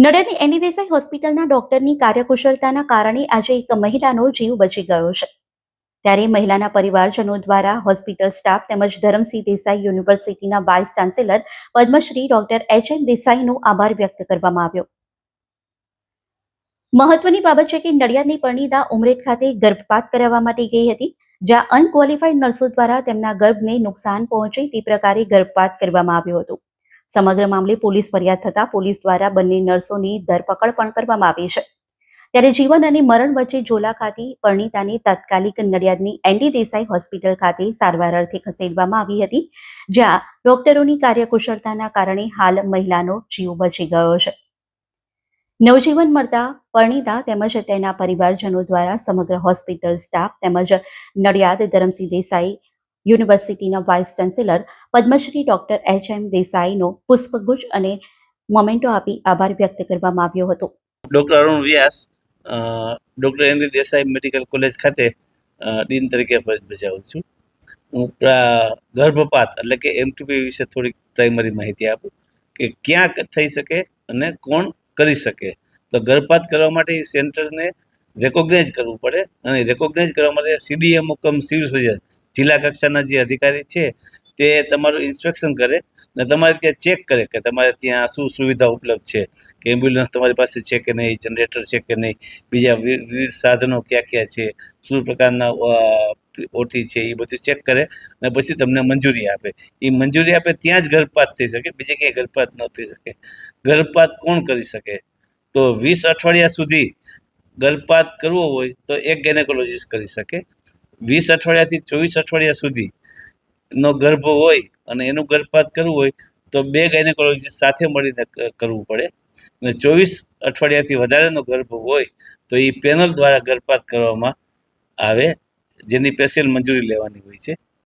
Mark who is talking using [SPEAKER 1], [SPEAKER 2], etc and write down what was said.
[SPEAKER 1] નડિયાદની એની દેસાઈ હોસ્પિટલના ડોક્ટરની કાર્યકુશળતાના કારણે આજે એક મહિલાનો જીવ બચી ગયો છે. ત્યારે મહિલાના પરિવારજનો દ્વારા હોસ્પિટલ સ્ટાફ તેમજ ધરમસિંહ દેસાઈ યુનિવર્સિટીના vice chancellor Padmashri doctor H M દેસાઈનો આભાર વ્યક્ત કરવામાં આવ્યો. મહત્વની બાબત છે કે નડિયાદની પરણીતા ઉમરેઠ ખાતે ગર્ભપાત કરાવવા માટે ગઈ હતી, જ્યાં અનક્વોલિફાઈડ નર્સો દ્વારા તેમના ગર્ભને નુકસાન પહોંચે તે પ્રકારે ગર્ભપાત કરવામાં આવ્યો હતો. સમગ્ર મામલે પોલીસ ફરિયાદ થતા પોલીસ દ્વારા બંને નર્સોની ધરપકડ પણ કરવામાં આવી છે. ત્યારે જીવન અને મરણ વચ્ચે ઝોલા ખાતી પરણીતાને તાત્કાલિક નડિયાદની એનડી દેસાઈ હોસ્પિટલ ખાતે સારવાર અર્થે ખસેડવામાં આવી હતી, જ્યાં ડોક્ટરોની કાર્યકુશળતાના કારણે હાલ મહિલાનો જીવ બચી ગયો છે. નવજીવન મળતા પરણીતા તેમજ તેના પરિવારજનો દ્વારા સમગ્ર હોસ્પિટલ સ્ટાફ તેમજ નડિયાદ ધરમસિંહ દેસાઈ યુનિવર્સિટીના vice chancellor Padmashri doctor H M દેસાઈનો પુષ્પગુચ્છ અને મોમેન્ટો આપી આભાર વ્યક્ત કરવામાં આવ્યો હતો.
[SPEAKER 2] ડોક્ટર અરુણ વ્યાસ ડોક્ટર એનરી દેસાઈ મેડિકલ કોલેજ ખાતે ડીન તરીકે ફરજ બજાવું છું. હું ગર્ભપાત એટલે કે એમટીપી વિશે થોડીક પ્રાઇમરી માહિતી આપું કે ક્યાં થઈ શકે અને કોણ કરી શકે. તો ગર્ભપાત કરવા માટે સેન્ટરને રેકોગ્નાઇઝ કરવું પડે અને રેકોગ્નાઇઝ કરવા માટે સીડીએમઓ કમ સિવિલ સર્જન જિલ્લા કક્ષાના જે અધિકારી છે, તે તમારું ઇન્સ્પેક્શન કરે અને તમારે ત્યાં ચેક કરે કે તમારે ત્યાં શું સુવિધા ઉપલબ્ધ છે, કે એમ્બ્યુલન્સ તમારી પાસે છે કે નહીં જનરેટર છે કે નહીં, બીજા વિવિધ સાધનો ક્યાં ક્યાં છે, શું પ્રકારના ઓટી છે, એ બધું ચેક કરે અને પછી તમને મંજૂરી આપે. એ મંજૂરી આપે ત્યાં જ ગર્ભપાત થઈ શકે, બીજે ક્યાંય ગર્ભપાત ન થઈ શકે. ગર્ભપાત કોણ કરી શકે? તો વીસ અઠવાડિયા સુધી ગર્ભપાત કરવો હોય તો એક ગેનેકોલોજીસ્ટ કરી શકે વીસ અઠવાડિયાથી ચોવીસ અઠવાડિયા સુધી નો ગર્ભ હોય અને એનું ગર્ભપાત કરવું હોય તો બે ગાયનેકોલોજીસ્ટ સાથે મળીને કરવું પડે. અને ચોવીસ અઠવાડિયાથી વધારેનો ગર્ભ હોય તો એ પેનલ દ્વારા ગર્ભપાત કરવામાં આવે, જેની સ્પેશિયલ મંજૂરી લેવાની હોય છે.